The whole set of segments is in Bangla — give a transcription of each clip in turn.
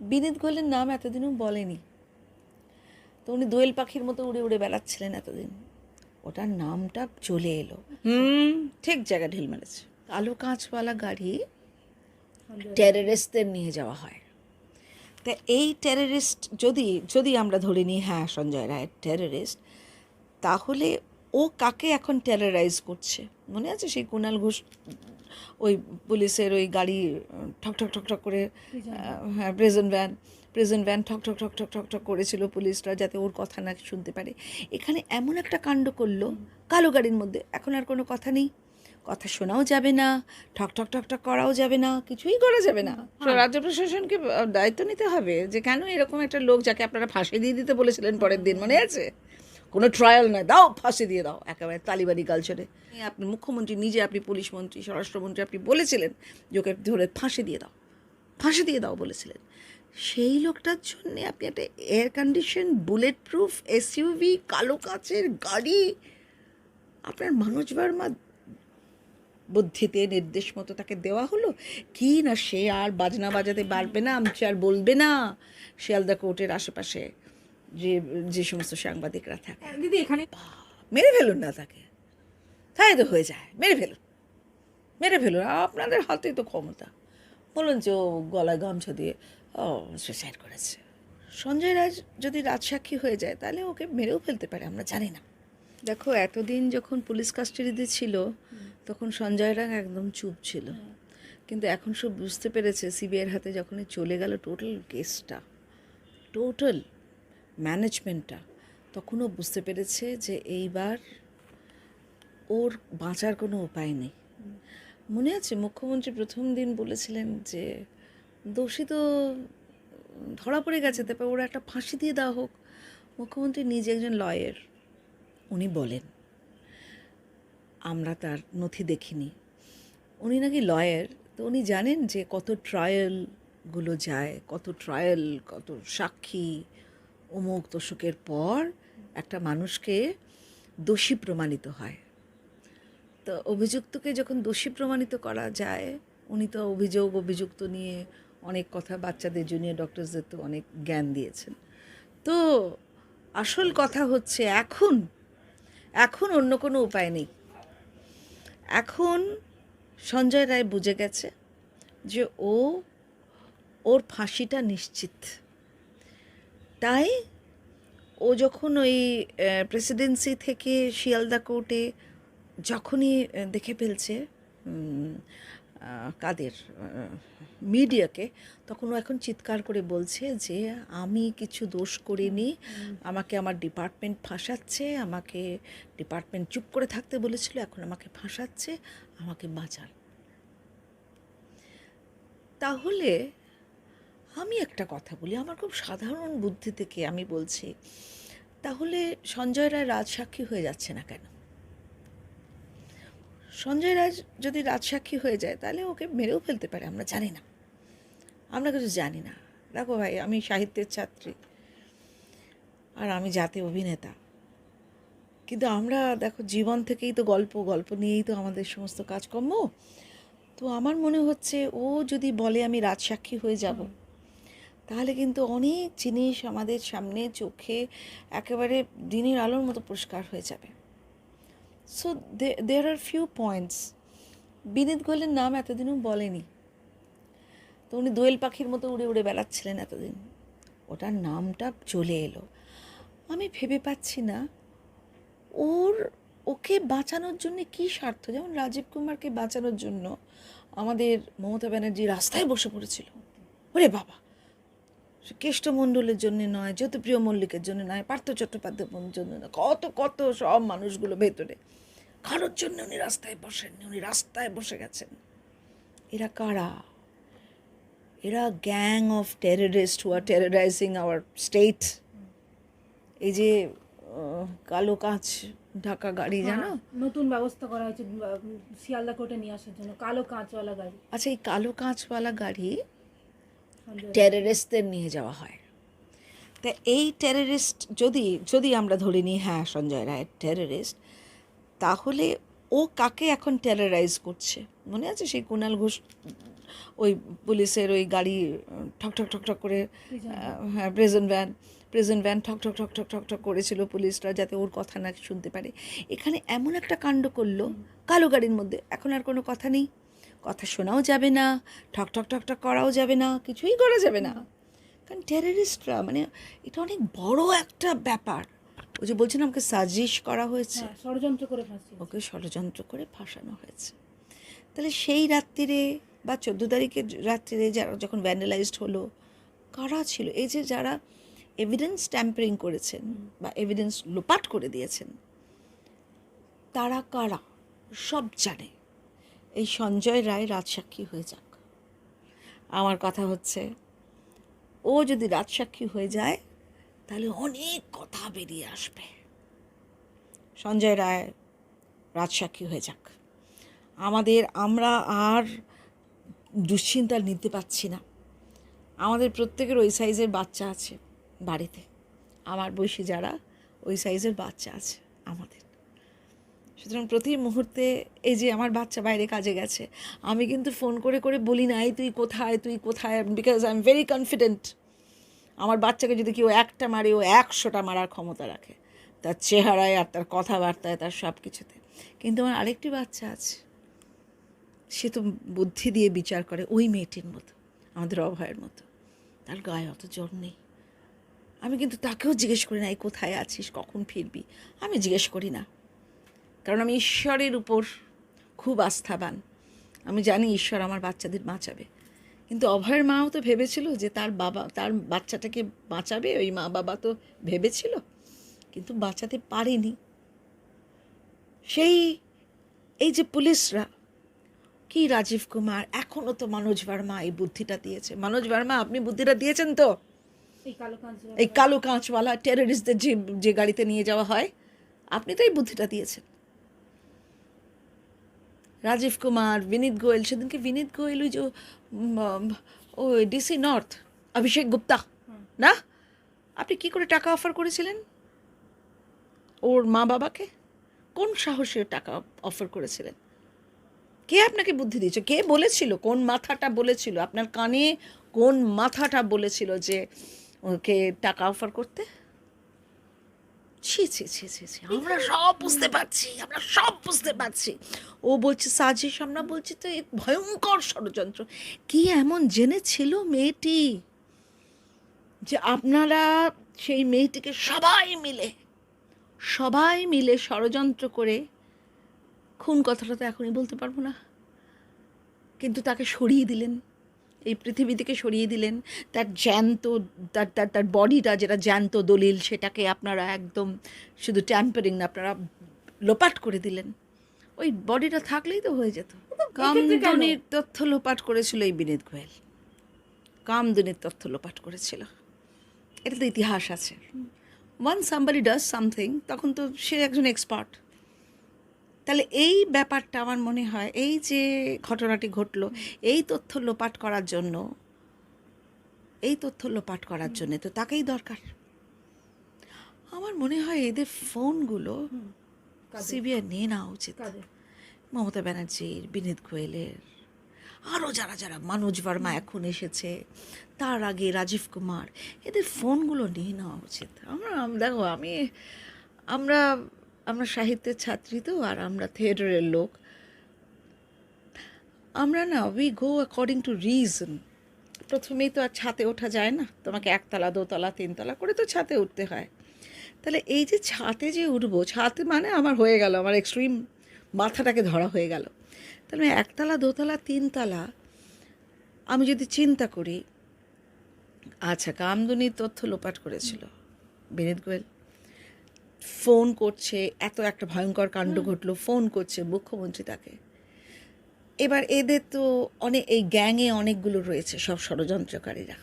বিনীত গোয়েলের নাম এতদিনও বলেনি। তো উনি দোয়েল পাখির মতো উড়ে উড়ে বেড়াচ্ছিলেন এতদিন। ওটার নামটা চলে এলো। হুম। ঠিক জায়গা ঢিল মেরেছে। কালো কাঁচওয়ালা গাড়ি টেররিস্টদের নিয়ে যাওয়া হয়। তা এই টেররিস্ট যদি যদি আমরা ধরে নিই হ্যাঁ সঞ্জয় রায় টেররিস্ট তাহলে ও কাকে এখন টেরারাইজ করছে? মনে আছে সেই কুণাল ঘোষ ওই পুলিশের ওই গাড়ি ঠক ঠক ঠক ঠক করে হ্যাঁ প্রেজেন্ট ভ্যান প্রেজেন্ট ভ্যান ঠক ঠক ঠক ঠক ঠক ঠক করেছিল পুলিশরা যাতে ওর কথা না শুনতে পারে। এখানে এমন একটা কাণ্ড করল কালো গাড়ির মধ্যে। এখন আর কোনো কথা নেই। কথা শোনাও যাবে না ঠক ঠক ঠক ঠক করাও যাবে না কিছুই করা যাবে না। তো রাজ্য প্রশাসনকে দায়িত্ব নিতে হবে যে কেন এরকম একটা লোক যাকে আপনারা ফাঁসি দিয়ে দিতে বলেছিলেন পরের দিন মনে আছে? কোনো ট্রায়াল নয়। দাও, ফাঁসি দিয়ে দাও। একেবারে তালিবানি কালচারে আপনি মুখ্যমন্ত্রী, নিজে আপনি পুলিশ মন্ত্রী, স্বরাষ্ট্রমন্ত্রী, আপনি বলেছিলেন যে ওকে ধরে ফাঁসি দিয়ে দাও। ফাঁসি দিয়ে দাও বলেছিলেন। সেই লোকটার জন্যে আপনি একটা air condition bullet proof SUV কালো কাচের গাড়ি, আপনার মনোজ ভার্মা বুদ্ধিতে নির্দেশ মতো তাকে দেওয়া হলো? কি না সে আর বাজনা বাজাতে পারবে না আমছে আর বলবে না? শিয়ালদা কোর্টের আশেপাশে যে যে সমস্ত সাংবাদিকরা থাকে। দিদি এখানে মেরে ফেলুন না তাকে। তাই তো হয়ে যায় মেরে ফেলুন। মেরে ফেলুন আপনাদের হাতেই তো ক্ষমতা। বলুন যে ও গলায় গামছা দিয়ে ও সুইসাইড করেছে। সঞ্জয় রাজ যদি রাজসাক্ষী হয়ে যায় তাহলে ওকে মেরেও ফেলতে পারে আমরা জানি না। দেখো এতদিন যখন পুলিশ কাস্টাডিতে ছিল তখন সঞ্জয় রায় একদম চুপ ছিল। কিন্তু এখন সব বুঝতে পেরেছে সিবিআইয়ের হাতে যখনই চলে গেল টোটাল কেসটা টোটাল ম্যানেজমেন্টটা তখনও বুঝতে পেরেছে যে এইবার ওর বাঁচার কোনো উপায় নেই। মনে আছে, মুখ্যমন্ত্রী প্রথম দিন বলেছিলেন যে, দোষী তো ধরা পড়ে গেছে, তারপর ওরা একটা ফাঁসি দিয়ে দেওয়া হোক। মুখ্যমন্ত্রী নিজে একজন লয়ার উনি বলেন, আমরা তার নথি দেখিনি। উনি নাকি লয়ার তো উনি জানেন যে কত ট্রায়ালগুলো যায়, কত ট্রায়াল কত সাক্ষী অমুক তোষকের পর একটা মানুষকে দোষী প্রমাণিত হয়। তো অভিযুক্তকে যখন দোষী প্রমাণিত করা যায়, উনি তো অভিযোগ, অভিযুক্ত নিয়ে অনেক কথা বাচ্চাদের জুনিয়র ডক্টরসদের তো অনেক জ্ঞান দিয়েছেন। তো আসল কথা হচ্ছে এখন এখন অন্য কোনো উপায় নেই। এখন সঞ্জয় রায় বুঝে গেছে যে ও, ওর ফাঁসিটা নিশ্চিত। তাই? ও যখন ওই প্রেসিডেন্সি থেকে শিয়ালদা কোর্টে যখনই দেখে ফেলছে কাদের মিডিয়াকে, তখন ও এখন চিৎকার করে বলছে যে, আমি কিছু দোষ করিনি, আমাকে আমার ডিপার্টমেন্ট ফাঁসাচ্ছে, আমাকে ডিপার্টমেন্ট চুপ করে থাকতে বলেছিল, এখন আমাকে ফাঁসাচ্ছে, আমাকে বাঁচান। তাহলে আমি একটা কথা বলি, আমার খুব সাধারণ বুদ্ধি থেকে আমি বলছি, তাহলে সঞ্জয় রায় রাজসাক্ষী হয়ে যাচ্ছে না কেন? সঞ্জয় রাজ যদি রাজসাক্ষী হয়ে যায়, তাহলে ওকে মেরেও ফেলতে পারে, আমরা জানি না। আমরা কিছু জানি না। দেখো ভাই, আমি সাহিত্যের ছাত্রী আর আমি জাতীয় অভিনেতা। কিন্তু আমরা দেখো, জীবন থেকেই তো গল্প গল্প নিয়েই তো আমাদের সমস্ত কাজকর্ম। তো আমার মনে হচ্ছে, ও যদি বলে আমি রাজসাক্ষী হয়ে যাব তাহলে কিন্তু অনেক জিনিস আমাদের সামনে চোখে একেবারে দিনের আলোর মতো পরিষ্কার হয়ে যাবে। So they there are few points Vineet গোয়েলের নাম এতদিনও বলেনি। তো উনি দোয়েল পাখির মতো উড়ে উড়ে বেড়াচ্ছিলেন এতদিন। ওটার নামটা চলে এলো। আমি ভেবে পাচ্ছি না, ওর, ওকে বাঁচানোর জন্য কী স্বার্থ? যেমন রাজীব কুমারকে বাঁচানোর জন্য আমাদের মমতা ব্যানার্জি রাস্তায় বসে পড়েছিল। ওরে বাবা! কেষ্টমণ্ডলের জন্য নয় জ্যোতিপ্রিয় মল্লিকের জন্য নয় পার্থ চট্টোপাধ্যায়ের জন্য নয়। কত কত সব মানুষগুলো ভেতরে। কারোর জন্য উনি রাস্তায় বসেননি উনি রাস্তায় বসে গেছেন। এরা কারা? এরা gang of terrorist who are terrorising our state. এই যে কালো কাঁচ ঢাকা গাড়ি জানো? নতুন ব্যবস্থা করা হয়েছে শিয়ালদা কোর্টে নিয়ে আসার জন্য কালো কাঁচওয়ালা গাড়ি। আচ্ছা এই কালো কাঁচওয়ালা গাড়ি টেররিস্টদের নিয়ে যাওয়া হয়। তা এই টেররিস্ট যদি যদি আমরা ধরে নিই হ্যাঁ সঞ্জয় রায় টেররিস্ট তাহলে ও কাকে এখন টেররাইজ করছে? মনে আছে সেই কুণাল ঘোষ ওই পুলিশের ওই গাড়ি ঠক ঠক ঠক ঠক করে হ্যাঁ প্রেজেন্ট ভ্যান প্রেজেন্ট ভ্যান ঠক ঠক ঠক ঠক ঠক ঠক করেছিল পুলিশরা যাতে ওর কথা না শুনতে পারে। এখানে এমন একটা কাণ্ড করল কালো গাড়ির মধ্যে। এখন আর কোনো কথা নেই। শোনাও যাবে না ঠক ঠক ঠক ঠক করাও যাবে না কিছুই করা যাবে না। কারণ টেররিস্টরা মানে এটা অনেক বড় একটা ব্যাপার। ওই যে বলছেন আমাকে সাজিশ করা হয়েছে। হ্যাঁ ষড়যন্ত্র করে ওকে ষড়যন্ত্র করে ফাঁসানো হয়েছে। তাহলে সেই রাত্রিরে বা চোদ্দ তারিখের রাত্রিরে যারা যখন ভ্যান্ডালাইজড হলো কারা ছিল? এই যে যারা এভিডেন্স ট্যাম্পারিং করেছেন বা এভিডেন্স লোপাট করে দিয়েছেন তারা কারা? সব জানে। এই সঞ্জয় রায় রাজসাক্ষী হয়ে যাক। আমার কথা হচ্ছে, ও যদি রাজসাক্ষী হয়ে যায়, তাহলে অনেক কথা বেরিয়ে আসবে। সঞ্জয় রায় রাজসাক্ষী হয়ে যাক। আমাদের আমরা আর দুশ্চিন্তা নিতে পারছি না। আমাদের প্রত্যেকের ওই সাইজের বাচ্চা আছে বাড়িতে। আমার বয়সী যারা ওই সাইজের বাচ্চা আছে আমাদের। সুতরাং প্রতি মুহূর্তে এই যে আমার বাচ্চা বাইরে কাজে গেছে, আমি কিন্তু ফোন করে করে বলি না এই তুই কোথায়? তুই কোথায়? Because I am very confident আমার বাচ্চাকে যদি কেউ একটা মারে, ও একশোটা মারার ক্ষমতা রাখে। তার চেহারায় আর তার কথাবার্তায়, তার সব কিছুতে কিন্তু আমার আরেকটি বাচ্চা আছে, সে তো বুদ্ধি দিয়ে বিচার করে ওই মেয়েটির মতো, আমাদের অভয়ের মতো। তার গায়ে অত জ্বর নেই। আমি কিন্তু তাকেও জিজ্ঞেস করি না এই কোথায় আছিস? কখন ফিরবি? আমি জিজ্ঞেস করি না। কারণ আমি ঈশ্বরের উপর খুব আস্থাবান। আমি জানি ঈশ্বর আমার বাচ্চাদের বাঁচাবে। কিন্তু অভয়ের মাও তো ভেবেছিল যে তার বাবা তার বাচ্চাটাকে বাঁচাবে ওই মা বাবা তো ভেবেছিল কিন্তু বাঁচাতে পারেনি। সেই এই যে পুলিশরা কি রাজীব কুমার এখনও তো মনোজ ভার্মা এই বুদ্ধিটা দিয়েছে। মনোজ ভার্মা আপনি বুদ্ধিটা দিয়েছেন তো? এই কালো এই কালো কাঁচওয়ালা টেররিস্টদের যে যে গাড়িতে নিয়ে যাওয়া হয় আপনি তো এই বুদ্ধিটা দিয়েছেন। রাজীব কুমার বিনীত গোয়েল সেদিনকে বিনীত গোয়েল ওই যে ওই ডিসি নর্থ অভিষেক গুপ্তা না? আপনি কি করে টাকা অফার করেছিলেন? ওর মা বাবাকে? কোন সাহসে টাকা অফার করেছিলেন? কে আপনাকে বুদ্ধি দিয়েছে? কে বলেছিল? কোন মাথাটা বলেছিল? আপনার কানে কোন মাথাটা বলেছিল যে ওকে টাকা অফার করতে? ছি ছি ছি ছি ছি আমরা সব বুঝতে পারছি আমরা সব বুঝতে পারছি। ও বলছে সাজিশ আমরা বলছি তো এ ভয়ঙ্কর ষড়যন্ত্র। কি এমন জেনেছিল মেয়েটি? যে আপনারা সেই মেয়েটিকে সবাই মিলে সবাই মিলে ষড়যন্ত্র করে খুন কথাটা তো এখনই বলতে পারব না। কিন্তু তাকে সরিয়ে দিলেন। এই পৃথিবী থেকে সরিয়ে দিলেন। তার জ্যান্ত তার তার তার বডিটা যেটা জ্যান্ত দলিল সেটাকে আপনারা একদম শুধু ট্যাম্পারিং না আপনারা লোপাট করে দিলেন। ওই বডিটা থাকলেই তো হয়ে যেত। কামদুনির তথ্য লোপাট করেছিল এই বিনীত গোয়েল। কামদুনির তথ্য লোপাট করেছিল। এটা তো ইতিহাস আছে। ওয়ান সাম্বারি ডাজ সামথিং তখন তো সে একজন এক্সপার্ট তাহলে এই ব্যাপারটা আমার মনে হয় এই যে ঘটনাটি ঘটলো এই তথ্য লোপাট করার জন্য এই তথ্য লোপাট করার জন্য তো তাকেই দরকার। আমার মনে হয় এদের ফোনগুলো সিবিআই নিয়ে নেওয়া উচিত। মমতা ব্যানার্জির বিনীত গোয়েলের আরও যারা যারা মনোজ ভার্মা এখন এসেছে তার আগে রাজীব কুমার এদের ফোনগুলো নিয়ে নেওয়া উচিত। আমরা দেখো আমি আমরা আমরা সাহিত্যের ছাত্রী তো, আর আমরা থিয়েটারের লোক। আমরা না we go according to reason প্রথমেই তো আর ছাতে ওঠা যায় না, তোমাকে একতলা, দোতলা, তিনতলা করে তো ছাতে উঠতে হয়। তাহলে এই যে ছাতে যে উঠবো, ছাতে মানে আমার হয়ে গেল, আমার এক্সট্রিম মাথাটাকে ধরা হয়ে গেল। তাহলে একতলা, দোতলা, তিনতলা, আমি যদি চিন্তা করি আচ্ছা কামদুনির তথ্য লোপাট করেছিল, বিনীত গোয়েল। ফোন করছে এত একটা ভয়ঙ্কর কাণ্ড ঘটলো ফোন করছে মুখ্যমন্ত্রী তাকে এবার এদের তো অনেক এই গ্যাংয়ে অনেকগুলো রয়েছে সব ষড়যন্ত্রকারীরা।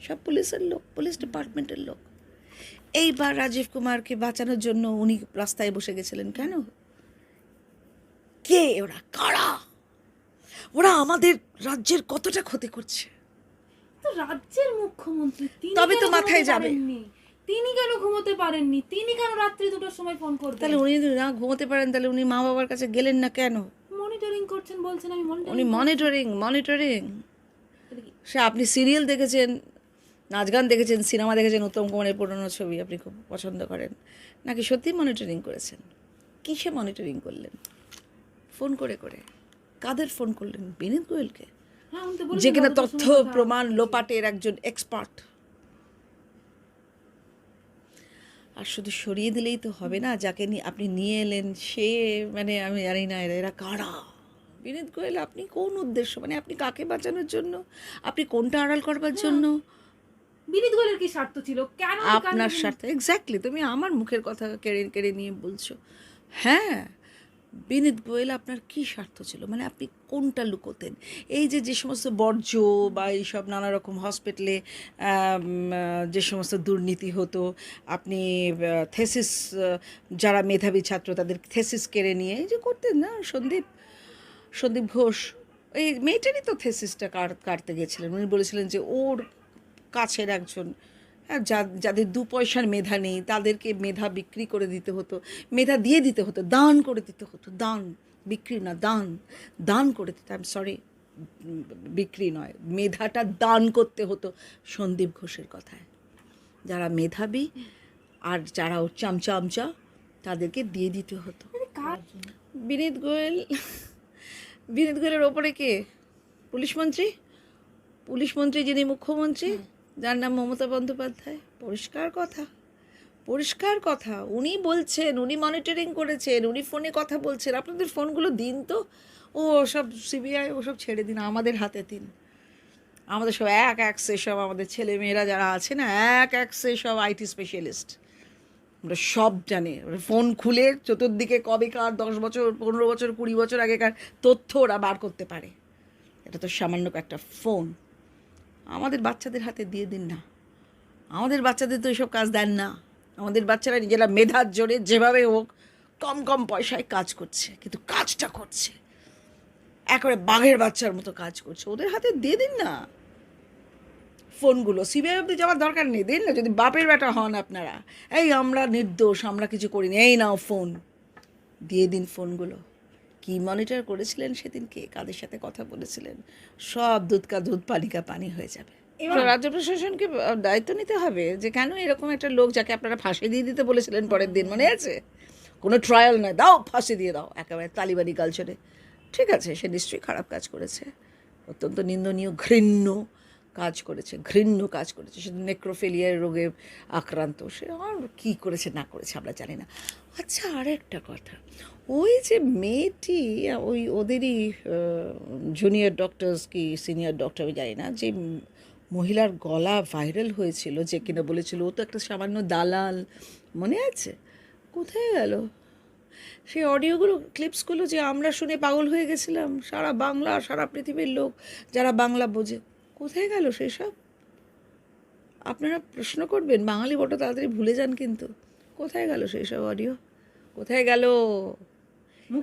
সব পুলিশের লোক পুলিশ ডিপার্টমেন্টের লোক। এইবার রাজীব কুমারকে বাঁচানোর জন্য উনি রাস্তায় বসে গেছিলেন কেন? কে ওরা? কারা? ওরা আমাদের রাজ্যের কতটা ক্ষতি করছে? তো রাজ্যের মুখ্যমন্ত্রী তবে তো মাথায় যাবে। তিনি কেন ঘুমোতে পারেননি? তিনি কেন রাত্রি দুটোর সময় ফোন করবেন? তাহলে উনি যদি না ঘুমোতে পারেন তাহলে উনি মা বাবার কাছে গেলেন না কেন? মনিটরিং করছেন বলছেন আমি মনিটরিং উনি মনিটরিং মনিটরিং সে আপনি সিরিয়াল দেখেছেন নাচ গান দেখেছেন সিনেমা দেখেছেন উত্তম কুমারের পুরনো ছবি আপনি খুব পছন্দ করেন। নাকি সত্যি মনিটরিং করেছেন? কিসে মনিটরিং করলেন? ফোন করে করে। কাদের ফোন করলেন? বিনীত গোয়েলকে? হ্যাঁ যে কিনা তথ্য প্রমাণ লোপাটের একজন এক্সপার্ট আর শুধু সরিয়ে দিলেই তো হবে না যাকে নিয়ে আপনি নিয়ে এলেন সে মানে আমি জানি না এরা এরা কারা? বিনীত গোয়েল আপনি কোন উদ্দেশ্য? মানে আপনি কাকে বাঁচানোর জন্য? আপনি কোনটা আড়াল করবার জন্য? বিনীত গোয়েলের কি স্বার্থ ছিল? কেন আপনার স্বার্থ এক্স্যাক্টলি তুমি আমার মুখের কথা কেড়ে কেড়ে নিয়ে বলছো। হ্যাঁ বিনীত গোয়েল, আপনার কি স্বার্থ ছিল? মানে আপনি কোনটা লুকোতেন? এই যে যে সমস্ত বর্জ্য বা এইসব নানা রকম হসপিটালে যে সমস্ত দুর্নীতি হতো, আপনি থেসিস যারা মেধাবী ছাত্র, তাদের থেসিস কেড়ে নিয়ে, এই যে করতেন না? সন্দীপ সন্দীপ ঘোষ, এই মেয়েটারই তো থেসিসটা কাটতে গেছিলেন। উনি বলেছিলেন যে, ওর কাছের একজন যা- যাদের দু পয়সার মেধা নেই তাদেরকে মেধা বিক্রি করে দিতে হতো মেধা দিয়ে দিতে হতো দান করে দিতে হতো দান বিক্রি না দান দান করে দিতে আই সরি বিক্রি নয় মেধাটা দান করতে হতো সন্দীপ ঘোষের কথায়। যারা মেধাবী আর যারা ওর চামচা আমচা তাদেরকে দিয়ে দিতে হতো? বিনীত গোয়েল বিনীত গোয়েলের ওপরে কে? পুলিশ মন্ত্রী? পুলিশ মন্ত্রী যিনি মুখ্যমন্ত্রী যার নাম মমতা বন্দ্যোপাধ্যায়। পরিষ্কার কথা। পরিষ্কার কথা। উনি বলছেন, উনি মনিটরিং করেছেন, উনি ফোনে কথা বলছেন। আপনাদের ফোনগুলো দিন তো। ও, সব সিবিআই ওসব ছেড়ে দিন, আমাদের হাতে দিন। আমাদের সব এক এক সব আমাদের ছেলে মেয়েরা যারা আছে না, এক এক সব আইটি স্পেশালিস্ট আমরা সব জানে। ফোন খুলে চতুর্দিকে কবেকার দশ বছর, পনেরো বছর, কুড়ি বছর আগেকার তথ্য ওরা বার করতে পারে। এটা তো সামান্য একটা ফোন আমাদের বাচ্চাদের হাতে দিয়ে দিন না। আমাদের বাচ্চাদের তো এইসব কাজ দেন না। আমাদের বাচ্চারা নিজেরা মেধার জোরে যেভাবে হোক কম কম পয়সায় কাজ করছে, কিন্তু কাজটা করছে। একেবারে বাঘের বাচ্চার মতো কাজ করছে। ওদের হাতে দিয়ে দিন না। ফোনগুলো, সিবিআই অব্দি যাওয়ার দরকার নেই, দিন না। যদি বাপের বেটা হন আপনারা, এই আমরা নির্দোষ, আমরা কিছু করিনি, এই নাও ফোন। দিয়ে দিন ফোনগুলো। কি মনিটর করেছিলেন সেদিন কে? কাদের সাথে কথা বলেছিলেন? সব দুধ কা দুধ পালিকা পানি হয়ে যাবে। এবার- রাজ্য প্রশাসনকে দায়িত্ব নিতে হবে যে কেন এরকম একটা লোক যাকে আপনারা ফাঁসি দিয়ে দিতে বলেছিলেন পরের দিন মনে আছে? কোনো ট্রায়াল নয়। দাও ফাঁসি দিয়ে দাও। একেবারে তালিবানি কালচারে ঠিক আছে সে নিশ্চয়ই খারাপ কাজ করেছে। অত্যন্ত নিন্দনীয় ঘৃণ্য কাজ করেছে, ঘৃণ্য কাজ করেছে। সে নেক্রোফেলিয়ার রোগে আক্রান্ত। সে আর কী করেছে, না করেছে আমরা জানি না। আচ্ছা আর একটা কথা। ওই যে মেয়েটি, ওই ওদেরই জুনিয়র ডক্টরস কি সিনিয়র ডক্টর আমি জানি না, যে মহিলার গলা ভাইরাল হয়েছিল, যে কিনা বলেছিল, ও তো একটা সামান্য দালাল। মনে আছে? কোথায় গেল? সেই অডিওগুলো ক্লিপসগুলো যে আমরা শুনে পাগল হয়ে গেছিলাম, সারা বাংলা, সারা পৃথিবীর লোক যারা বাংলা বোঝে। কোথায় গেল সেসব? আপনারা প্রশ্ন করবেন বাঙালি বড় তাড়াতাড়ি ভুলে যান কিন্তু। কোথায় গেল সেই সব অডিও কোথায় গেল?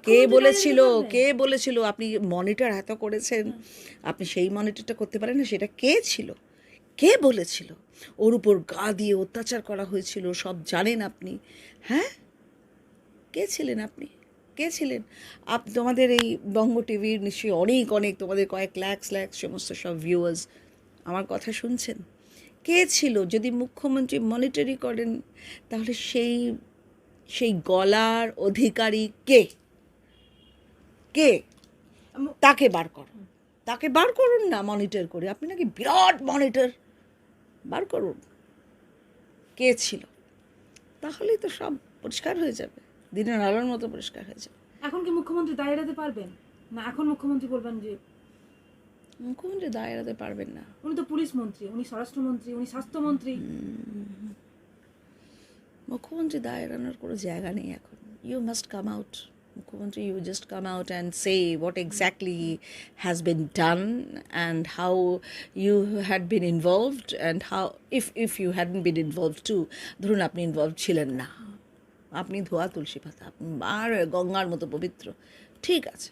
কে বলেছিল? কে বলেছিল? আপনি মনিটর এত করেছেন। আপনি সেই মনিটরটা করতে পারেন না সেটা কে ছিল? কে বলেছিল? ওর উপর গা দিয়ে অত্যাচার করা হয়েছিল সব জানেন আপনি। হ্যাঁ? কে ছিলেন আপনি? কে ছিলেন আপ, তোমাদের এই বঙ্গ টিভির নিশ্চয়ই অনেক অনেক, তোমাদের কয়েক ল্যাক্স ল্যাক্স সমস্ত সব ভিউয়ার্স আমার কথা শুনছেন। কে ছিল? যদি মুখ্যমন্ত্রী মনিটরি করেন, তাহলে সেই সেই গলার অধিকারী কে? কে? তাকে বার করুন। তাকে বার করুন না মনিটর করে। আপনি নাকি বিরাট মনিটর বার করুন। কে ছিল? তাহলেই তো সব পরিষ্কার হয়ে যাবে। দিনের আলোর মতো পরিষ্কার হয়ে যাবে। এখন কি মুখ্যমন্ত্রী দায় এড়াতে পারবেন? না এখন মুখ্যমন্ত্রী বলবেন যে মুখ্যমন্ত্রী দায় এড়াতে পারবেন না। উনি তো পুলিশ মন্ত্রী উনি স্বরাষ্ট্রমন্ত্রী উনি স্বাস্থ্যমন্ত্রী। মুখ্যমন্ত্রী দায় এড়ানোর কোনো জায়গা নেই এখন। ইউ মাস্ট কাম আউট মুখ্যমন্ত্রী you just come out and say what exactly has been done and how you had been involved and how if if you hadn't been involve to ধরুন আপনি ইনভলভ ছিলেন না। আপনি ধোয়া তুলসী পাতা আর গঙ্গার মতো পবিত্র। ঠিক আছে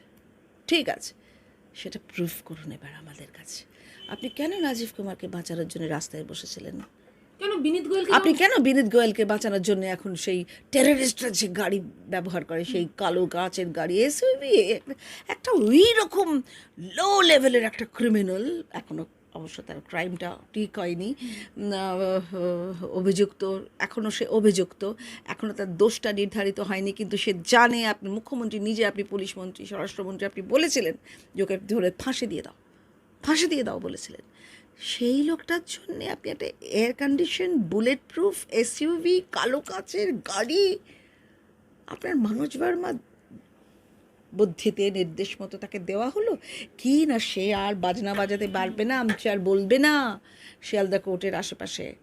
ঠিক আছে। সেটা প্রুফ করুন এবার আমাদের কাছে। আপনি কেন রাজীব কুমারকে বাঁচানোর জন্য রাস্তায় বসেছিলেন? কেন বিনীত গোয়েলকে আপনি কেন বিনীত গোয়েলকে বাঁচানোর জন্য এখন সেই টেররিস্টরা যে গাড়ি ব্যবহার করে সেই কালো কাচের গাড়ি এসইবি একটা ওই রকম লো লেভেলের একটা ক্রিমিনাল এখনও অবশ্য তার ক্রাইমটা ঠিক হয়নি। অভিযুক্ত এখনও সে অভিযুক্ত। এখনও তার দোষটা নির্ধারিত হয়নি, কিন্তু সে জানে আপনি মুখ্যমন্ত্রী, নিজে আপনি পুলিশ মন্ত্রী, স্বরাষ্ট্রমন্ত্রী, আপনি বলেছিলেন যে ওকে ধরে ফাঁসি দিয়ে দাও। ফাঁসি দিয়ে দাও বলেছিলেন। সেই লোকটার জন্যে আপনি একটা air condition bullet proof SUV কালো কাচের গাড়ি, আপনার মানুষ বর্মা বুদ্ধিতে নির্দেশ মতো তাকে দেওয়া হলো? কি না সে আর বাজনা বাজাতে পারবে না আমি আর বলবে না? শিয়ালদা কোর্টের আশেপাশে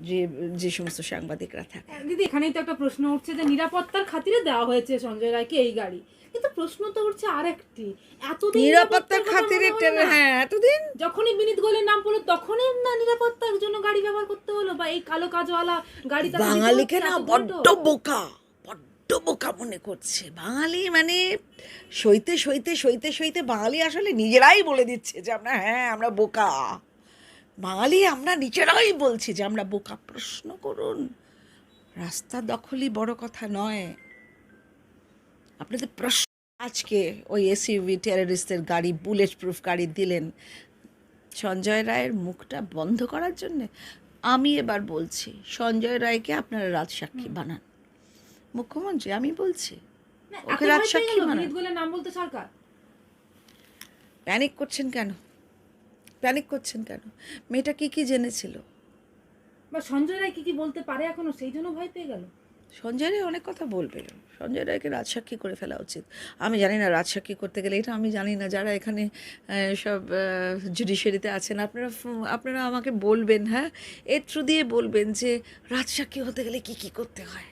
যে যে সমস্ত সাংবাদিকরা থাকে। দিদি এখানেই তো একটা প্রশ্ন উঠছে যে নিরাপত্তার খাতিরে দেওয়া হয়েছে সঞ্জয় রায়কে এই গাড়ি। কিন্তু প্রশ্ন তো উঠছে আরেকটি। এতদিন নিরাপত্তার খাতিরে? হ্যাঁ এতদিন? যখনই বিনীত গোয়েলের নাম পড়ল তখনই না নিরাপত্তার জন্য গাড়ি ব্যবহার করতে হলো বা এই কালো কাজওয়ালা গাড়ি বাঙালিকে না বড্ড। বোকা। বড্ড বোকা মনে করছে। বাঙালি মানে সইতে সইতে সইতে সইতে বাঙালি আসলে নিজেরাই বলে দিচ্ছে যে আমরা হ্যাঁ আমরা বোকা। বাঙালি আমরা নিজেরাই বলছি যে আমরা বোকা। প্রশ্ন করুন রাস্তা দখলই বড় কথা নয়। আপনাদের প্রশ্ন আজকে ওই এসইউভি টেররিস্টের গাড়ি বুলেট প্রুফ গাড়ি দিলেন সঞ্জয় রায়ের মুখটা বন্ধ করার জন্যে। আমি এবার বলছি সঞ্জয় রায়কে আপনারা রাজসাক্ষী বানান। মুখ্যমন্ত্রী আমি বলছি। ওকে রাজসাক্ষী গোয়েলের নাম বলতে সরকার। প্যানিক করছেন কেন? প্যানিক করছেন কেন? মেয়েটা কি কি জেনেছিল? বা সঞ্জয় রায় কি কি বলতে পারে এখনও সেই জন্য ভয় পেয়ে গেল। সঞ্জয় রায় অনেক কথা বলবে। সঞ্জয় রায়কে রাজসাক্ষী করে ফেলা উচিত। আমি জানি না রাজসাক্ষী করতে গেলে এটা আমি জানি না। যারা এখানে সব জুডিশিয়ারিতে আছেন আপনারা আপনারা আমাকে বলবেন হ্যাঁ? এর থ্রু দিয়ে বলবেন যে রাজসাক্ষী হতে গেলে কি কি করতে হয়।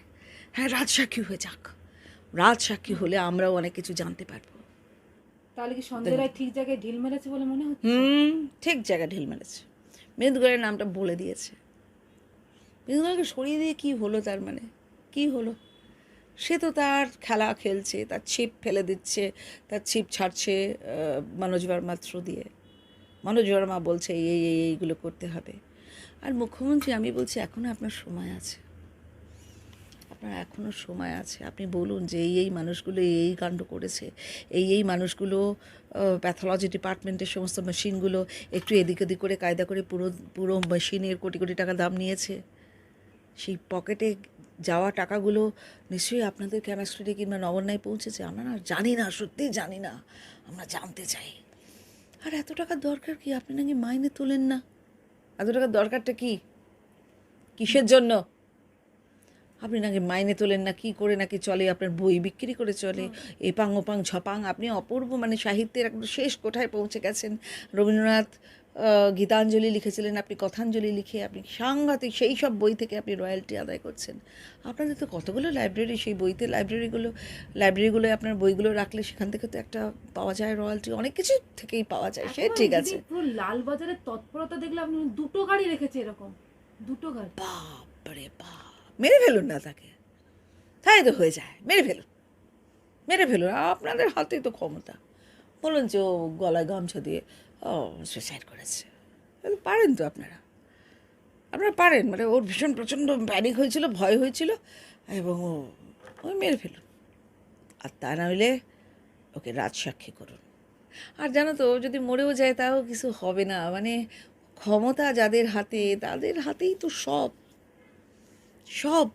হ্যাঁ রাজসাক্ষী হয়ে যাক। রাজসাক্ষী হলে আমরাও অনেক কিছু জানতে পারব। তাহলে কি সঞ্জয় রায় ঠিক জায়গায় ঢিল মেরেছে বলে মনে হচ্ছে? হুম ঠিক জায়গায় ঢিল মেরেছে। মেদগড়ের নামটা বলে দিয়েছে। মেদগড়কে সরিয়ে দিয়ে কি হলো তার মানে? কি হলো? সে তো তার খেলা খেলছে তার ছিপ ফেলে দিচ্ছে তার ছিপ ছাড়ছে মনোজ বর্মা থ্রু দিয়ে। মনোজ বর্মা বলছে এই এই এই এইগুলো করতে হবে। আর মুখ্যমন্ত্রী আমি বলছি এখনও আপনার সময় আছে। আপনার এখনও সময় আছে। আপনি বলুন যে এই এই মানুষগুলো এই এই কাণ্ড করেছে। এই এই মানুষগুলো প্যাথোলজি ডিপার্টমেন্টের সমস্ত মেশিনগুলো একটু এদিক ওদিক করে, কায়দা করে পুরো পুরো মেশিনের কোটি কোটি টাকা দাম নিয়েছে। সেই পকেটে যাওয়া টাকাগুলো নিশ্চয়ই আপনাদের কেমিস্ট্রিতে কিংবা নবন্যায় পৌঁছেছে। আমরা না জানি না সত্যিই জানি না। আমরা জানতে চাই। আর এত টাকার দরকার কি? আপনি নাকি মাইনে তোলেন না। এত টাকার দরকারটা কি? কিসের জন্য? আপনি নাকি মাইনে তোলেন না কি করে নাকি চলে আপনার বই বিক্রি করে চলে? এপাং ওপাং ছপাং আপনি অপূর্ব মানে সাহিত্যের একদম শেষ কোঠায় পৌঁছে গেছেন। রবীন্দ্রনাথ গীতাঞ্জলি লিখেছিলেন আপনি কথাঞ্জলি লিখে আপনি সাংঘাতিক সেই সব বই থেকে আপনি রয়্যালটি আদায় করছেন। আপনাদের তো কতগুলো লাইব্রেরি সেই বইতে লাইব্রেরিগুলো লাইব্রেরিগুলোয় আপনার বইগুলো রাখলে সেখান থেকে তো একটা পাওয়া যায় রয়্যালটি অনেক কিছু থেকেই পাওয়া যায় সে ঠিক আছে। পুরো লাল তৎপরতা দেখলে আপনি দুটো গাড়ি রেখেছে এরকম দুটো গাড়ি। বাপরে বাপ! মেরে ফেলুন না তাকে। তাই তো হয়ে যায়, মেরে ফেলুন। মেরে ফেলুন, আপনাদের হাতেই তো ক্ষমতা। বলুন যে ও গলায় গামছা দিয়ে, ও সুইসাইড করেছে। পারেন তো আপনারা। আপনারা পারেন মানে ওর ভীষণ প্রচণ্ড প্যানিক হয়েছিল, ভয় হয়েছিল, এবং ও ওই মেরে ফেলুন। আর তা না হলে ওকে রাজসাক্ষী করুন। আর জানো তো যদি মরেও যায়, তাও কিছু হবে না। মানে ক্ষমতা যাদের হাতে, তাদের হাতেই তো সব। সব।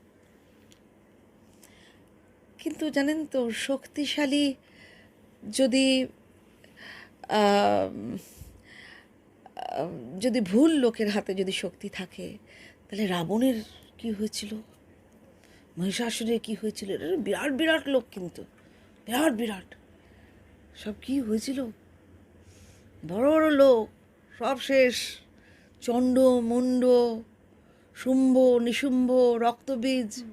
কিন্তু জানেন তো, শক্তিশালী যদি যদি ভুল লোকের হাতে যদি শক্তি থাকে, তাহলে রাবণের কি হয়েছিল? মহিষাসুরের কি হয়েছিল? বিরাট বিরাট লোক কিন্তু। বিরাট বিরাট। সব কি হয়েছিল? বড় বড় লোক, সব শেষ। চণ্ড মুন্ড শুম্ভ, নিশুম্ভ, রক্তবীজ।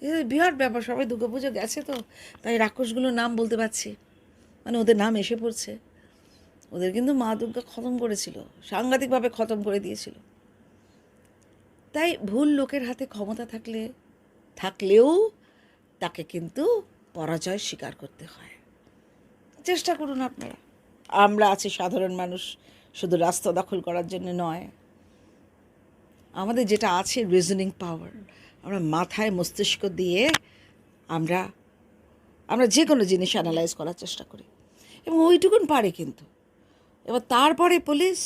এ বিরাট ব্যাপার, সবাই দুর্গাপুজো গেছে তো, তাই রাক্ষসগুলোর নাম বলতে পারছি। মানে ওদের নাম এসে পড়ছে। ওদের কিন্তু মা দুর্গা খতম করেছিল, সাংঘাতিকভাবে খতম করে দিয়েছিল। তাই ভুল লোকের হাতে ক্ষমতা থাকলে, থাকলেও তাকে কিন্তু পরাজয় স্বীকার করতে হয়। চেষ্টা করুন আপনারা। আমরা আছি সাধারণ মানুষ, শুধু রাস্তা দখল করার জন্য নয়। আমাদের যেটা আছে রিজনিং পাওয়ার আমরা মাথায় মস্তিষ্ক দিয়ে আমরা আমরা যে কোনো জিনিস অ্যানালাইজ করার চেষ্টা করি। এবং ওইটুকুন পারে কিন্তু। এবার তারপরে পুলিশ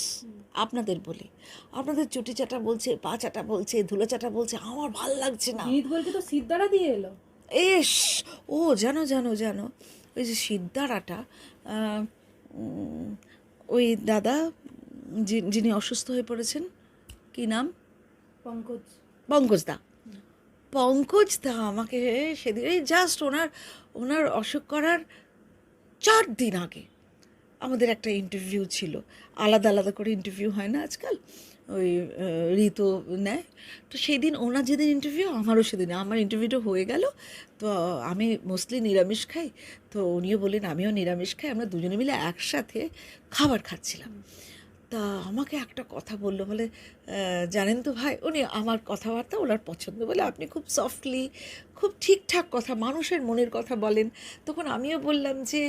আপনাদের বলি। আপনাদের চুটি চাটা বলছে পা চাটা বলছে ধুলো চাটা বলছে আমার ভালো লাগছে না। বিনীত গোলকে তো সিদ্ধারা দিয়ে এলো। এস ও জানো জানো জানো ওই যে সিদ্ধারাটা ওই দাদা যিনি অসুস্থ হয়ে পড়েছেন কি নাম? পঙ্কজ। পঙ্কজ দা? পঙ্কজ দা আমাকে সেদিন এই জাস্ট ওনার ওনার অসুখ করার চার দিন আগে আমাদের একটা ইন্টারভিউ ছিল। আলাদা আলাদা করে ইন্টারভিউ হয় না আজকাল। ওই ঋতু নেয়। তো সেই দিন ওনার যেদিন ইন্টারভিউ আমারও সেদিন আমার ইন্টারভিউটা হয়ে গেল। তো আমি মোস্টলি নিরামিষ খাই। তো উনিও বললেন আমিও নিরামিষ খাই। আমরা দুজনে মিলে একসাথে খাবার খাচ্ছিলাম। তা আমাকে একটা কথা বলল বলে জানেন তো ভাই, উনি আমার কথাবার্তা ওনার পছন্দ বলে আপনি খুব সফটলি খুব ঠিকঠাক কথা, মানুষের মনের কথা বলেন। তখন আমিও বললাম যে,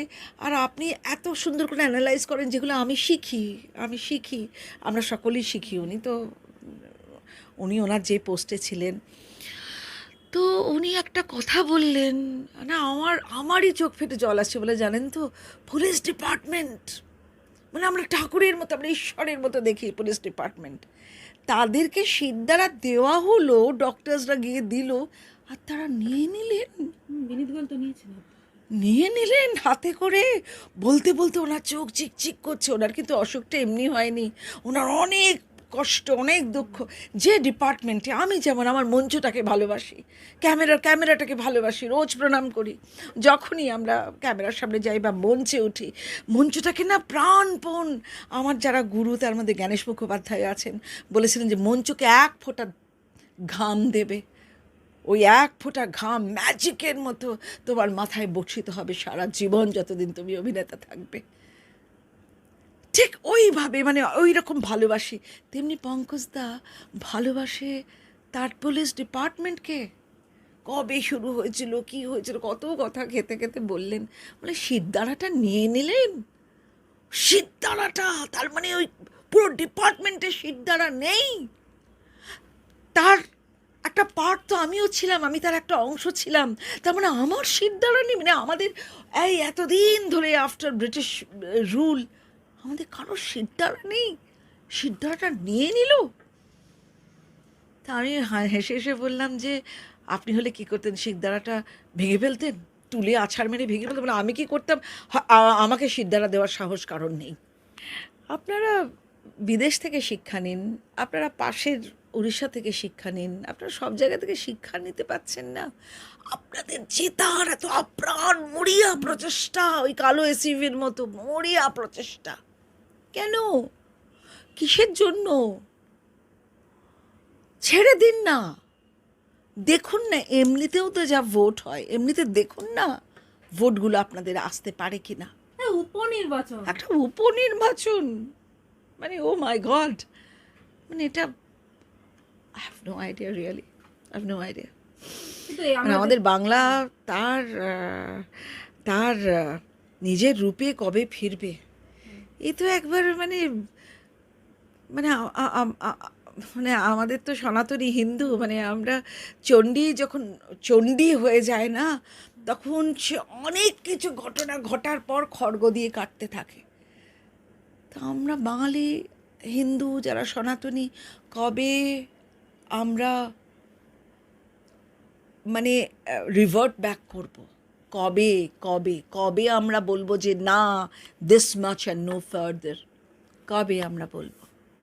আর আপনি এত সুন্দর করে অ্যানালাইজ করেন যেগুলো আমি শিখি আমি শিখি, আমরা সকলেই শিখি। উনি তো, উনি ওনার যে পোস্টে ছিলেন। তো উনি একটা কথা বললেন, না, আমার, আমারই চোখ ফেটে জল আসছে বলে, জানেন তো পুলিশ ডিপার্টমেন্ট মানে আমরা ঠাকুরের মতো আমরা ঈশ্বরের মতো দেখি পুলিশ ডিপার্টমেন্ট। তাদেরকে সিদ্ধারা দেওয়া হলো ডক্টরসরা গিয়ে দিল আর তারা নিয়ে নিলেন। বিনীত গোল তো নিয়ে নিলেন হাতে করে। বলতে বলতে ওনার চোখ চিকচিক করছে ওনার কিন্তু অসুখটা এমনি হয়নি। ওনার অনেক কষ্ট, অনেক দুঃখ। যে ডিপার্টমেন্টে আমি যেমন আমার মঞ্চটাকে ভালোবাসি, ক্যামেরার, ক্যামেরাটাকে ভালোবাসি, রোজ প্রণাম করি, যখনই আমরা ক্যামেরার সামনে যাই বা মঞ্চে উঠি মঞ্চটাকে না প্রাণপণ আমার যারা গুরু, তার মধ্যে জ্ঞানেশ মুখোপাধ্যায় আছেন, বলেছিলেন যে মঞ্চকে এক ফোঁটা ঘাম দেবে। ওই এক ফোঁটা ঘাম ম্যাজিকের মতো তোমার মাথায় বর্ষিত হবে সারা জীবন যতদিন তুমি অভিনেতা থাকবে। ঠিক ওইভাবে মানে ওই রকম ভালোবাসি। তেমনি পঙ্কজদা ভালোবাসে তার পুলিশ ডিপার্টমেন্টকে। কবে শুরু হয়েছিল, কি হয়েছিল, কত কথা খেতে খেতে বললেন। বলে, সিদ্ধারাটা নিয়ে নিলেন? সিদ্ধারাটা? তার মানে ওই পুরো ডিপার্টমেন্টে সিদ্ধারা নেই? তার একটা পার্ট তো আমিও ছিলাম, আমি তার একটা অংশ ছিলাম। তার মানে আমার সিদ্ধারা নেই মানে আমাদের এই এতদিন ধরে আফটার ব্রিটিশ রুল আমাদের কারোর সিদ্ধারা নেই। সিদ্ধারাটা নিয়ে নিল। তা আমি হেসে হেসে বললাম যে, আপনি হলে কি করতেন? সিদ্ধারাটা ভেঙে ফেলতেন? তুলে আছাড় মেরে ভেঙে ফেলতেন? বলে, আমি কি করতাম? আমাকে সিদ্ধারা দেওয়ার সাহস কারণ নেই। আপনারা বিদেশ থেকে শিক্ষা নিন, আপনারা পাশের উড়িষ্যা থেকে শিক্ষা নিন, আপনারা সব জায়গা থেকে শিক্ষা নিতে পাচ্ছেন না। আপনাদের জেতার এত আপ্রাণ মরিয়া প্রচেষ্টা, ওই কালো এসিভির মতো মরিয়া প্রচেষ্টা। কেন? কিসের জন্য? ছেড়ে দিন না। দেখুন না এমনিতেও তো যা ভোট হয় এমনিতে দেখুন না ভোটগুলো আপনাদের আসতে পারে কি না উপনির্বাচন। একটা উপনির্বাচন? মানে ও মাই গড মানে এটা I have no idea really I have no idea মানে আমাদের বাংলা তার তার নিজের রূপে কবে ফিরবে? এই তো একবার মানে মানে মানে আমাদের তো সনাতনী হিন্দু মানে আমরা চণ্ডী যখন চণ্ডী হয়ে যায় না, তখন সে অনেক কিছু ঘটনা ঘটার পর খড়গ দিয়ে কাটতে থাকে। তা আমরা বাঙালি হিন্দু যারা সনাতনী, কবে আমরা মানে রিভার্ট ব্যাক করব? কবে কবে কবে আমরা বলব যে না this much and no further কবে আমরা বলব?